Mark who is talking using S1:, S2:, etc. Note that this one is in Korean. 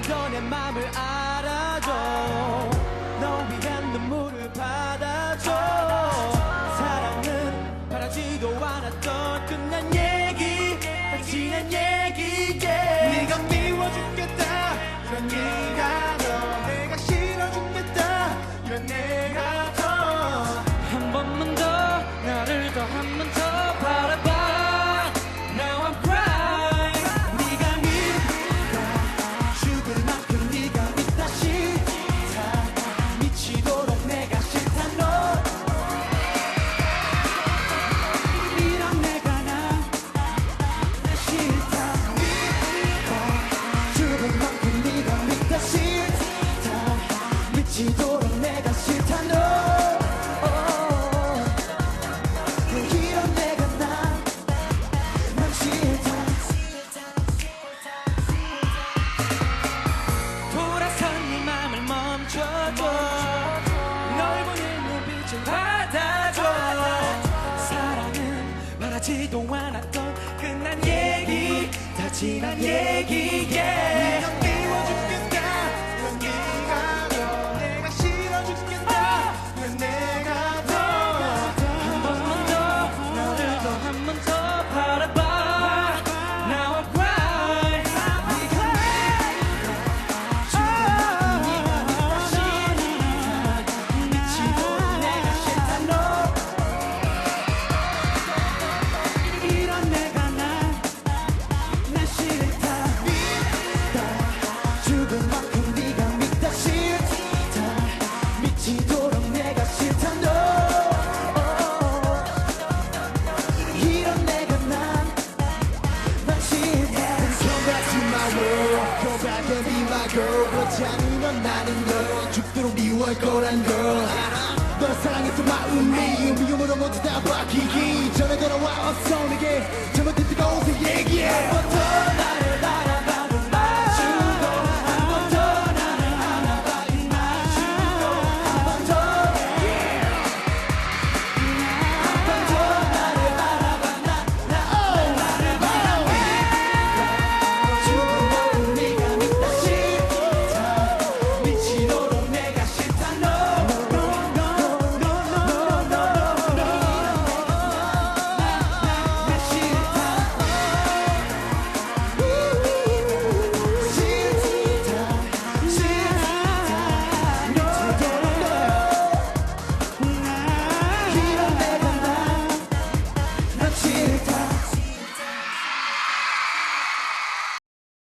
S1: 번더내 맘을 알아줘. 너 위한 눈물을 받아줘. 사랑은 바라지도 않았던 끝난 얘기 다 지난 얘기 미치도록 내가 싫다 너 이런 내가 난, 난 싫다. 돌아선 네 맘을 멈춰줘. 널 보는 눈빛을 받아줘. 사랑은 말하지도 않았던 끝난 얘기 다 지난 얘기 yeah.
S2: Girl 그렇지 않으면 나는 널 죽도록 미워할 거란 걸. 알아 널 사랑했던 마음이 미움으로 모두 다 바뀌기 전에 돌아와 어서 내게